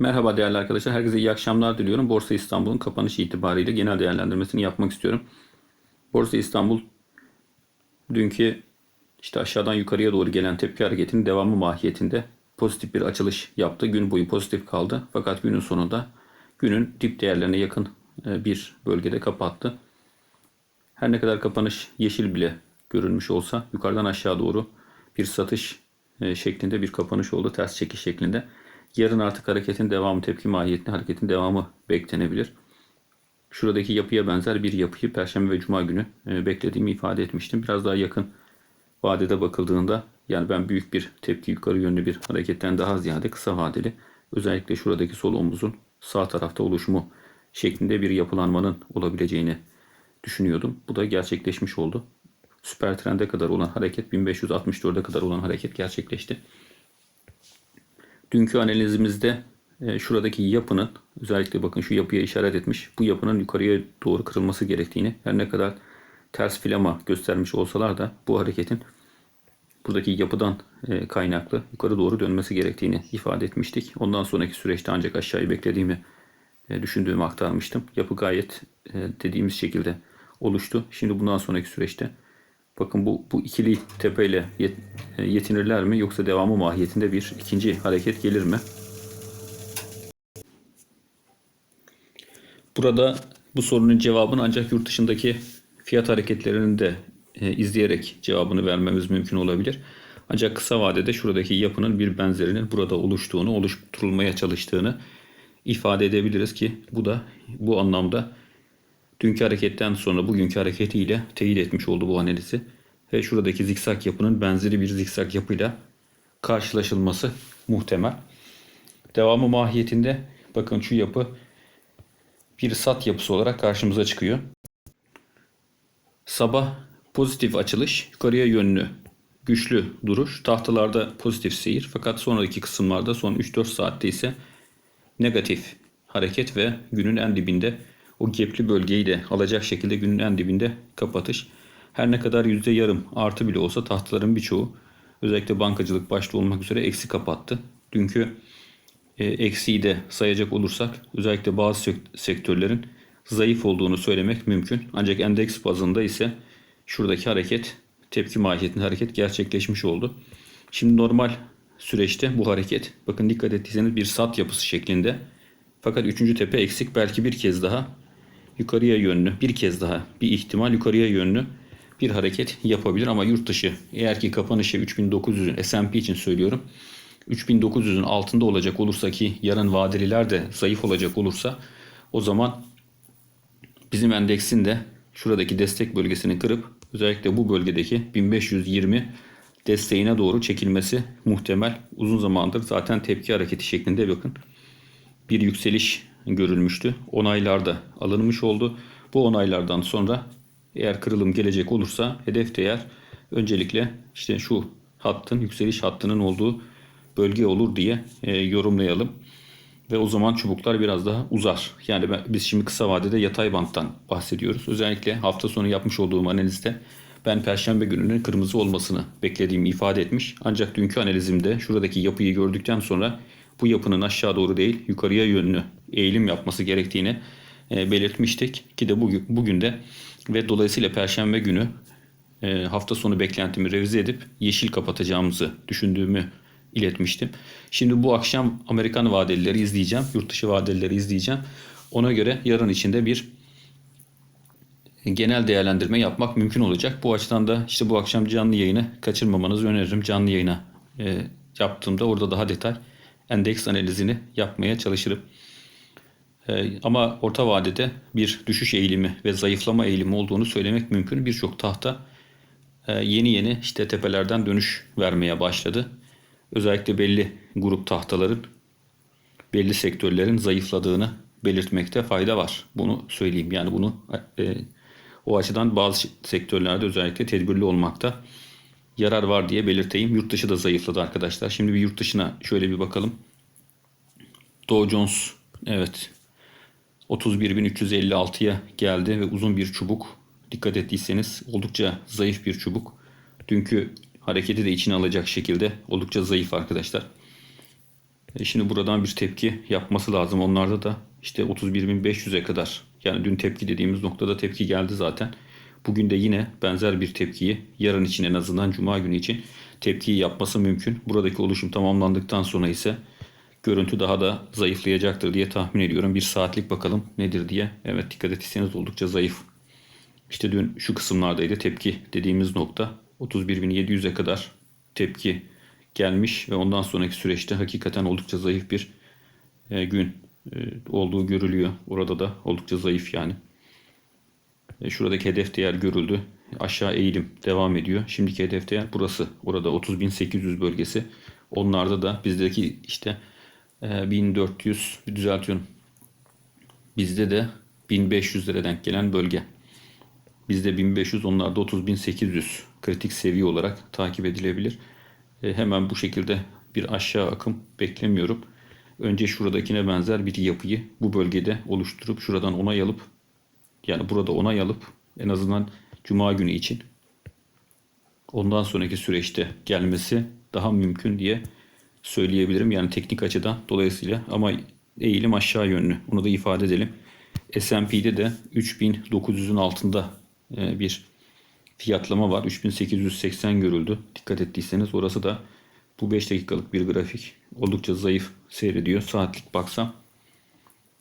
Merhaba değerli arkadaşlar. Herkese iyi akşamlar diliyorum. Borsa İstanbul'un kapanış itibariyle genel değerlendirmesini yapmak istiyorum. Borsa İstanbul dünkü işte aşağıdan yukarıya doğru gelen tepki hareketinin devamı mahiyetinde pozitif bir açılış yaptı. Gün boyu pozitif kaldı. Fakat günün sonunda günün dip değerlerine yakın e, bir bölgede kapattı. Her ne kadar kapanış yeşil bile görülmüş olsa yukarıdan aşağı doğru bir satış e, şeklinde bir kapanış oldu. Ters çekiş şeklinde. Yarın artık hareketin devamı, tepki mahiyetli hareketin devamı beklenebilir. Şuradaki yapıya benzer bir yapıyı Perşembe ve Cuma günü e, beklediğimi ifade etmiştim. Biraz daha yakın vadede bakıldığında yani ben büyük bir tepki yukarı yönlü bir hareketten daha ziyade kısa vadeli özellikle şuradaki sol omuzun sağ tarafta oluşumu şeklinde bir yapılanmanın olabileceğini düşünüyordum. Bu da gerçekleşmiş oldu. Süper trende kadar olan hareket 1564'e kadar olan hareket gerçekleşti. Dünkü analizimizde e, şuradaki yapının özellikle bakın şu yapıya işaret etmiş. Bu yapının yukarıya doğru kırılması gerektiğini her ne kadar ters filama göstermiş olsalar da bu hareketin buradaki yapıdan e, kaynaklı yukarı doğru dönmesi gerektiğini ifade etmiştik. Ondan sonraki süreçte ancak aşağıyı beklediğimi e, düşündüğümü aktarmıştım. Yapı gayet e, dediğimiz şekilde oluştu. Şimdi bundan sonraki süreçte bakın bu, bu ikili tepeyle yet, e, yetinirler mi yoksa devamı mahiyetinde bir ikinci hareket gelir mi? Burada bu sorunun cevabını ancak yurt dışındaki fiyat hareketlerini de e, izleyerek cevabını vermemiz mümkün olabilir. Ancak kısa vadede şuradaki yapının bir benzerinin burada oluştuğunu, oluşturulmaya çalıştığını ifade edebiliriz ki bu da bu anlamda dünkü hareketten sonra bugünkü hareketiyle teyit etmiş oldu bu analizi. Ve şuradaki zikzak yapının benzeri bir zikzak yapıyla karşılaşılması muhtemel. Devamı mahiyetinde bakın şu yapı bir sat yapısı olarak karşımıza çıkıyor. Sabah pozitif açılış, yukarıya yönlü güçlü duruş, tahtalarda pozitif seyir fakat sonraki kısımlarda son 3-4 saatte ise negatif hareket ve günün en dibinde o gepli bölgeyi de alacak şekilde günün dibinde kapatış. Her ne kadar yüzde yarım artı bile olsa tahtaların birçoğu özellikle bankacılık başta olmak üzere eksi kapattı. Dünkü e, eksiği de sayacak olursak özellikle bazı sektörlerin zayıf olduğunu söylemek mümkün. Ancak endeks bazında ise şuradaki hareket tepki mahiyetinde hareket gerçekleşmiş oldu. Şimdi normal süreçte bu hareket bakın dikkat ettiyseniz bir sat yapısı şeklinde. Fakat üçüncü tepe eksik belki bir kez daha yukarıya yönlü bir kez daha bir ihtimal yukarıya yönlü bir hareket yapabilir ama yurt dışı eğer ki kapanışı 3900'ün S&P için söylüyorum 3900'ün altında olacak olursa ki yarın vadeliler de zayıf olacak olursa o zaman bizim endeksin de şuradaki destek bölgesini kırıp özellikle bu bölgedeki 1520 desteğine doğru çekilmesi muhtemel. Uzun zamandır zaten tepki hareketi şeklinde bakın bir yükseliş görülmüştü. Onaylarda alınmış oldu. Bu onaylardan sonra eğer kırılım gelecek olursa hedef değer öncelikle işte şu hattın yükseliş hattının olduğu bölge olur diye e, yorumlayalım. Ve o zaman çubuklar biraz daha uzar. Yani ben, biz şimdi kısa vadede yatay banttan bahsediyoruz. Özellikle hafta sonu yapmış olduğum analizde ben perşembe gününün kırmızı olmasını beklediğimi ifade etmiş. Ancak dünkü analizimde şuradaki yapıyı gördükten sonra bu yapının aşağı doğru değil yukarıya yönlü eğilim yapması gerektiğini e, belirtmiştik. Ki de bugün, bugün de ve dolayısıyla perşembe günü e, hafta sonu beklentimi revize edip yeşil kapatacağımızı düşündüğümü iletmiştim. Şimdi bu akşam Amerikan vadelileri izleyeceğim. Yurt dışı vadelileri izleyeceğim. Ona göre yarın içinde bir genel değerlendirme yapmak mümkün olacak. Bu açıdan da işte bu akşam canlı yayını kaçırmamanızı öneririm. Canlı yayına e, yaptığımda orada daha detay endeks analizini yapmaya çalışırım. E, ama orta vadede bir düşüş eğilimi ve zayıflama eğilimi olduğunu söylemek mümkün. Birçok tahta e, yeni yeni işte tepelerden dönüş vermeye başladı. Özellikle belli grup tahtaların belli sektörlerin zayıfladığını belirtmekte fayda var. Bunu söyleyeyim. Yani bunu e, o açıdan bazı sektörlerde özellikle tedbirli olmakta yarar var diye belirteyim. Yurt dışı da zayıfladı arkadaşlar. Şimdi bir yurt dışına şöyle bir bakalım. Dow Jones evet 31.356'ya geldi ve uzun bir çubuk. Dikkat ettiyseniz oldukça zayıf bir çubuk. Dünkü hareketi de içine alacak şekilde oldukça zayıf arkadaşlar. E, Şimdi buradan bir tepki yapması lazım. Onlarda da işte 31.500'e kadar yani dün tepki dediğimiz noktada tepki geldi zaten. Bugün de yine benzer bir tepkiyi yarın için en azından cuma günü için tepkiyi yapması mümkün. Buradaki oluşum tamamlandıktan sonra ise görüntü daha da zayıflayacaktır diye tahmin ediyorum. Bir saatlik bakalım nedir diye. Evet dikkat ettiyseniz oldukça zayıf. İşte dün şu kısımlardaydı tepki dediğimiz nokta 31.700'e kadar tepki gelmiş ve ondan sonraki süreçte hakikaten oldukça zayıf bir e, gün e, olduğu görülüyor. Orada da oldukça zayıf yani. E, şuradaki hedef değer görüldü. Aşağı eğilim devam ediyor. Şimdiki hedef değer burası. Orada 30.800 bölgesi. Onlarda da bizdeki işte e, 1400 bir düzeltiyorum. Bizde de 1500 lira denk gelen bölge. Bizde 1500 onlarda 30.800 kritik seviye olarak takip edilebilir. E, hemen bu şekilde bir aşağı akım beklemiyorum. Önce şuradakine benzer bir yapıyı bu bölgede oluşturup şuradan onay alıp yani burada onay alıp en azından cuma günü için ondan sonraki süreçte gelmesi daha mümkün diye söyleyebilirim. Yani teknik açıdan dolayısıyla ama eğilim aşağı yönlü. Onu da ifade edelim. S&P'de de 3900'ün altında e, bir fiyatlama var. 3880 görüldü. Dikkat ettiyseniz orası da bu 5 dakikalık bir grafik. Oldukça zayıf seyrediyor. Saatlik baksam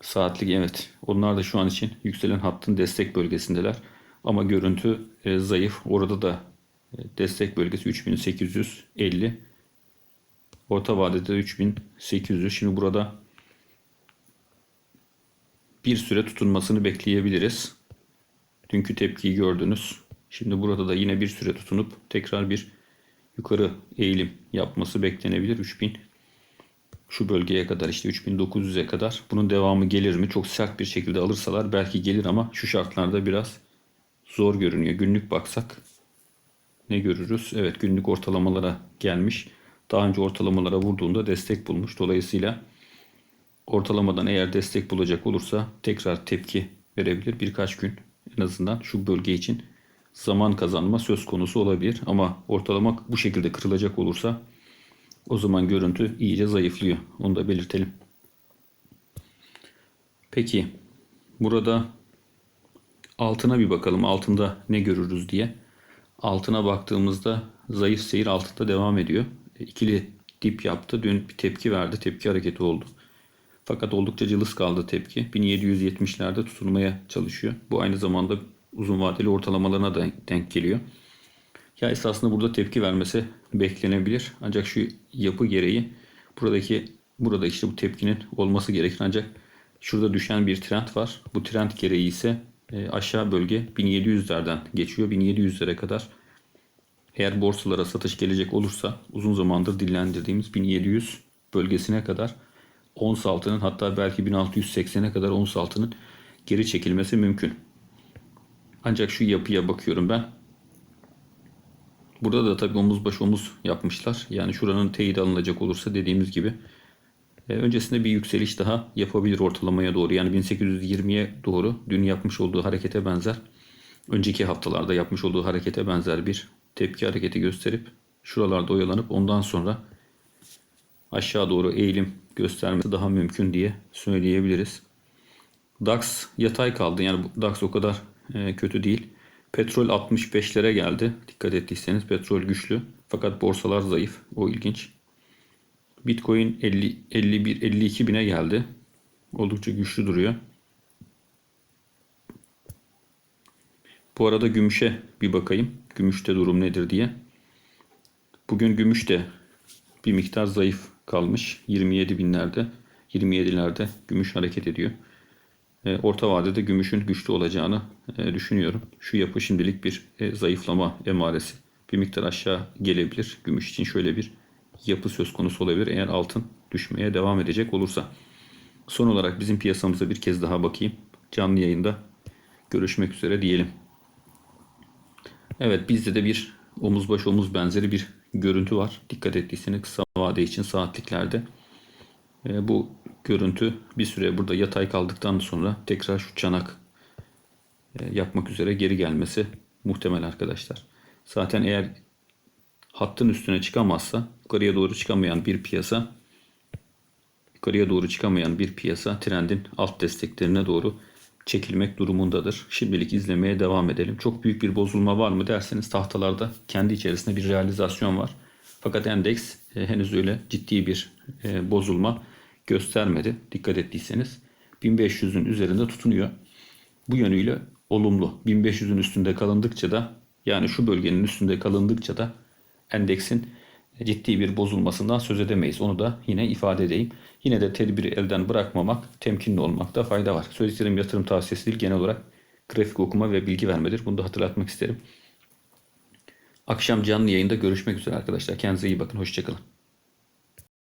saatlik evet. Onlar da şu an için yükselen hattın destek bölgesindeler. Ama görüntü e, zayıf. Orada da e, destek bölgesi 3850. Orta vadede 3800. Şimdi burada bir süre tutunmasını bekleyebiliriz. Dünkü tepkiyi gördünüz. Şimdi burada da yine bir süre tutunup tekrar bir yukarı eğilim yapması beklenebilir. 3000 şu bölgeye kadar işte 3900'e kadar. Bunun devamı gelir mi? Çok sert bir şekilde alırsalar belki gelir ama şu şartlarda biraz zor görünüyor. Günlük baksak ne görürüz? Evet günlük ortalamalara gelmiş. Daha önce ortalamalara vurduğunda destek bulmuş. Dolayısıyla ortalamadan eğer destek bulacak olursa tekrar tepki verebilir. Birkaç gün en azından şu bölge için zaman kazanma söz konusu olabilir. Ama ortalama bu şekilde kırılacak olursa o zaman görüntü iyice zayıflıyor. Onu da belirtelim. Peki burada altına bir bakalım. Altında ne görürüz diye. Altına baktığımızda zayıf seyir altında devam ediyor. İkili dip yaptı. Dün bir tepki verdi. Tepki hareketi oldu. Fakat oldukça cılız kaldı tepki. 1770'lerde tutunmaya çalışıyor. Bu aynı zamanda uzun vadeli ortalamalarına da denk geliyor. Ya esasında burada tepki vermesi beklenebilir. Ancak şu yapı gereği buradaki burada işte bu tepkinin olması gerekir. Ancak şurada düşen bir trend var. Bu trend gereği ise e, aşağı bölge 1700'lerden geçiyor. 1700'lere kadar eğer borsalara satış gelecek olursa uzun zamandır dillendirdiğimiz 1700 bölgesine kadar ons altının hatta belki 1680'e kadar ons altının geri çekilmesi mümkün. Ancak şu yapıya bakıyorum ben. Burada da tabii omuz baş omuz yapmışlar. Yani şuranın teyit alınacak olursa dediğimiz gibi e, öncesinde bir yükseliş daha yapabilir ortalamaya doğru. Yani 1820'ye doğru dün yapmış olduğu harekete benzer. Önceki haftalarda yapmış olduğu harekete benzer bir tepki hareketi gösterip şuralarda oyalanıp ondan sonra aşağı doğru eğilim göstermesi daha mümkün diye söyleyebiliriz. DAX yatay kaldı. Yani DAX o kadar e, kötü değil. Petrol 65'lere geldi. Dikkat ettiyseniz petrol güçlü. Fakat borsalar zayıf. O ilginç. Bitcoin 50, 51, 52 bine geldi. Oldukça güçlü duruyor. Bu arada gümüşe bir bakayım. Gümüşte durum nedir diye. Bugün gümüş de bir miktar zayıf kalmış. 27 binlerde, 27'lerde gümüş hareket ediyor. E, orta vadede gümüşün güçlü olacağını e, düşünüyorum. Şu yapı şimdilik bir e, zayıflama emaresi. Bir miktar aşağı gelebilir. Gümüş için şöyle bir yapı söz konusu olabilir eğer altın düşmeye devam edecek olursa. Son olarak bizim piyasamıza bir kez daha bakayım. Canlı yayında görüşmek üzere diyelim. Evet bizde de bir omuz baş omuz benzeri bir görüntü var. Dikkat ettiyseniz kısa vade için saatliklerde. E, bu görüntü bir süre burada yatay kaldıktan sonra tekrar şu çanak e, yapmak üzere geri gelmesi muhtemel arkadaşlar. Zaten eğer hattın üstüne çıkamazsa yukarıya doğru çıkamayan bir piyasa yukarıya doğru çıkamayan bir piyasa trendin alt desteklerine doğru çekilmek durumundadır. Şimdilik izlemeye devam edelim. Çok büyük bir bozulma var mı derseniz tahtalarda kendi içerisinde bir realizasyon var. Fakat endeks e, henüz öyle ciddi bir e, bozulma göstermedi. Dikkat ettiyseniz 1500'ün üzerinde tutunuyor. Bu yönüyle olumlu. 1500'ün üstünde kalındıkça da yani şu bölgenin üstünde kalındıkça da endeksin ciddi bir bozulmasından söz edemeyiz. Onu da yine ifade edeyim. Yine de tedbiri elden bırakmamak, temkinli olmakta fayda var. Söylediklerim yatırım tavsiyesi değil, genel olarak grafik okuma ve bilgi vermedir. Bunu da hatırlatmak isterim. Akşam canlı yayında görüşmek üzere arkadaşlar. Kendinize iyi bakın. Hoşçakalın.